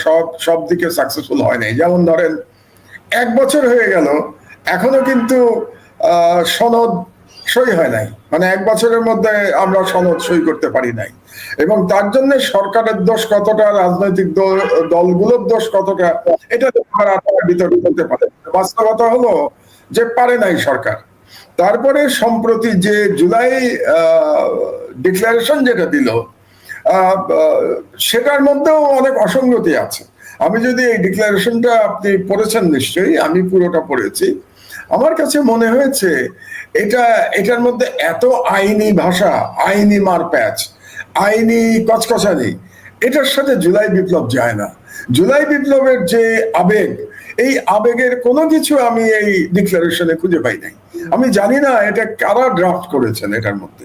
সব সব দিকে সাকসেসফুল হয় নাই। যেমন ধরেন, এক বছর হয়ে গেল, এখনও কিন্তু সনদ সই হয় নাই। মানে এক বছরের মধ্যে আমরা সনদ সই করতে পারি নাই। এবং তার জন্য সরকারের দোষ কতটা, রাজনৈতিক দল- দলগুলোর দোষ কতটা, এটা আপনারা বিতর্ক করতে পারে বাস্তবতা হলো যে পারে নাই সরকার। তারপরে সম্প্রতি যে জুলাই ডিক্লারেশন যেটা দিল সেটার মধ্যেও অনেক অসঙ্গতি আছে। আমি যদি এই ডিক্লারেশনটা আপনি পড়েছেন নিশ্চয়ই, আমি পুরোটা পড়েছি। আমার কাছে মনে হয়েছে, এটা, এটার মধ্যে এত আইনি ভাষা, আইনি মারপ্যাচ, আইনি কচকচানি, এটার সাথে জুলাই বিপ্লব যায় না। জুলাই বিপ্লবের যে আবেগ, এই আবেগের কোনো কিছু আমি এই ডিক্লারেশনে খুঁজে পাই নাই। আমি জানি না এটা কারা ড্রাফট করেছেন এটার মধ্যে।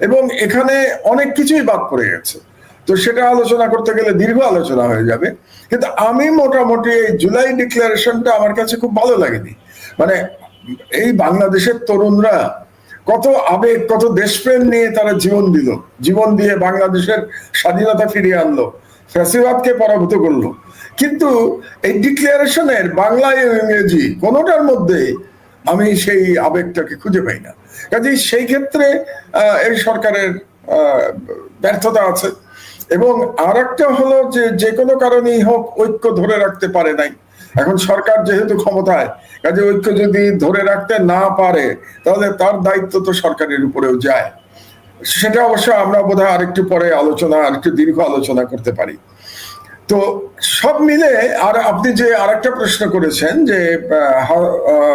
এবং এখানে অনেক কিছুই বাদ পড়ে গেছে। তো সেটা আলোচনা করতে গেলে দীর্ঘ আলোচনা হয়ে যাবে। কিন্তু আমি মোটামুটি এই জুলাই ডিক্লারেশনটা আমার কাছে খুব ভালো লাগেনি। মানে এই বাংলাদেশের তরুণরা কত আবেগ, কত দেশপ্রেম নিয়ে তারা জীবন দিল। জীবন দিয়ে বাংলাদেশের স্বাধীনতা ফিরিয়ে আনলো, ফ্যাসিবাদকে পরাভূত করল। কিন্তু এই ডিক্লারেশনের বাংলা ইংরেজি কোনোটার মধ্যে আমি সেই আবেগটাকে খুঁজে পাই না। কাজেই সেই ক্ষেত্রে এই সরকারের ব্যর্থতা আছে। এবং আর একটা হলো যে যে কোনো কারণেই হোক ঐক্য ধরে রাখতে পারে নাই। এখন সরকার যেহেতু ক্ষমতায়, কাজে ঐক্য যদি ধরে রাখতে না পারে, তাহলে তার দায়িত্ব তো সরকারের উপরেও যায়। সেটা অবশ্য আমরা বোধহয় আরেকটু পরে আলোচনা, আরেকটু দীর্ঘ আলোচনা করতে পারি। তো সব মিলে আর আপনি যে আরেকটা প্রশ্ন করেছেন যে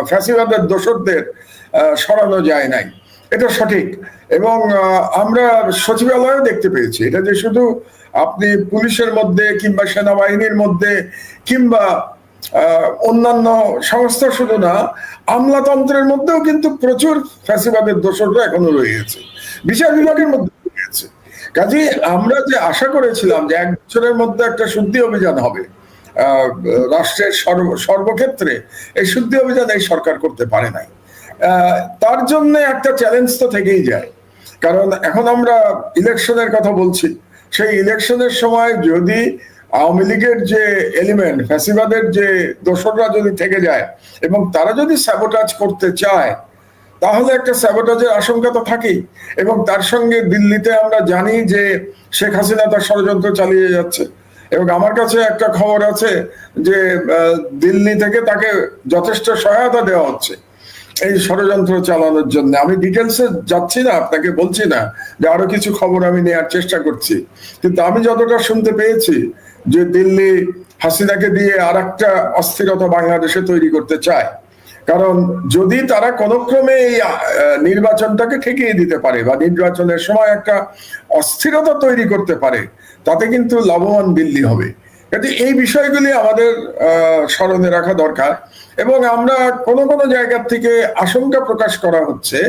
ফ্যাসিবাদের দোষরদের সরানো যায় নাই। এটা সঠিক। এবং আমরা সচিবালয়ে দেখতে পেয়েছি। এটা যে শুধু আপনি পুলিশের মধ্যে কিংবা সেনাবাহিনীর মধ্যে কিংবা অন্যান্য সংস্থা শুধু না, আমলাতন্ত্রের মধ্যেও কিন্তু প্রচুর ফ্যাসিবাদের দোষররা এখনও রয়েছে বিচার বিভাগের মধ্যে কাজে আমরা যে আশা করেছিলাম যে এক বছরের মধ্যে একটা শুদ্ধি অভিযান হবে রাষ্ট্রের সর্ব, সর্বক্ষেত্রে এই শুদ্ধি অভিযান এই সরকার করতে পারে নাই। তার জন্য একটা চ্যালেঞ্জ তো থেকেই যায়। কারণ এখন আমরা ইলেকশনের কথা বলছি। সেই ইলেকশনের সময় যদি আওয়ামী লীগের যে এলিমেন্ট ফ্যাসিবাদের যে দোসররা যদি থেকে যায় এবং তারা যদি স্যাবোটাজ করতে চায় তাহলে একটা স্যাবোটাজের আশঙ্কা তো থাকেই। এবং তার সঙ্গে দিল্লিতে আমরা জানি যে শেখ হাসিনা তার ষড়যন্ত্র চালিয়ে যাচ্ছে। এবং আমার কাছে একটা খবর আছে যে দিল্লি থেকে তাকে যথেষ্ট সহায়তা দেওয়া হচ্ছে এই ষড়যন্ত্র চালানোর জন্য। আমি ডিটেলসে যাচ্ছি না, আপনাকে বলছি না যে আরও কিছু খবর আমি নেওয়ার চেষ্টা করছি। কিন্তু আমি যতটা শুনতে পেয়েছি যে দিল্লি হাসিনাকে দিয়ে আর একটা অস্থিরতা বাংলাদেশে তৈরি করতে চায় কারণ যদি তারা কোনো ক্রমে এই নির্বাচনটাকে ঠেকিয়ে দিতে পারে বা নির্বাচনের সময় একটা অস্থিরতা তৈরি করতে পারে তাতে কিন্তু লাভবান দিল্লি হবে। কাজে এই বিষয়গুলি আমাদের আহ, স্মরণে রাখা দরকার এবং আমরা কোনো কোনো জায়গার থেকে আশঙ্কা প্রকাশ করা হচ্ছে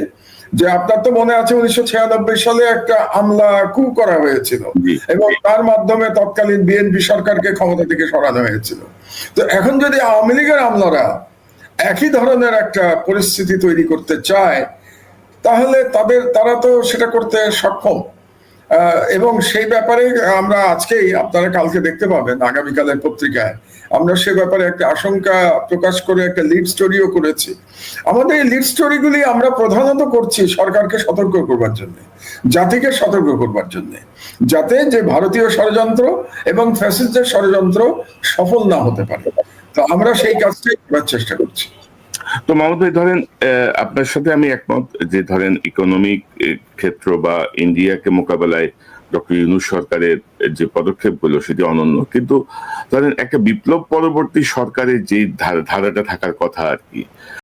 যে আপনার তো মনে আছে উনিশশো ছিয়ানব্বই সালে একটা আমলা কু করা হয়েছিল এবং তার মাধ্যমে তৎকালীন বিএনপি সরকারকে ক্ষমতা থেকে সরানো হয়েছিল। তো এখন যদি আওয়ামী লীগের আমলারা একই ধরনের একটা পরিস্থিতি তৈরি করতে চায়, তাহলে তাদের, তারা তো সেটা করতে সক্ষম। এবং সেই ব্যাপারে আমরা আজকেই, আপনারা কালকে দেখতে পাবেন, আগামীকালের পত্রিকায়, আমরা সে ব্যাপারে একটা আশঙ্কা প্রকাশ করে একটা লিড স্টোরিও করেছি। আমাদের এই লিড স্টোরিগুলি আমরা প্রধানত করছি সরকারকে সতর্ক করবার জন্য, জাতিকে সতর্ক করবার জন্য, যাতে যে ভারতীয় ষড়যন্ত্র এবং ফ্যাসিস্টের ষড়যন্ত্র সফল না হতে পারে। তো আমরা সেই কাজটাই করার চেষ্টা করছি। তো মাহমুদ ভাই, ধরেন আপনার সাথে আমি একমত যে, ধরেন ইকোনমিক ক্ষেত্র বা ইন্ডিয়াকে মোকাবেলায় ডক্টর ইউনুস সরকারের যে পদক্ষেপগুলো সেটি অনন্য। কিন্তু, ধরেন, একটা বিপ্লব পরবর্তী সরকারের যে ধারাটা থাকার কথা আর কি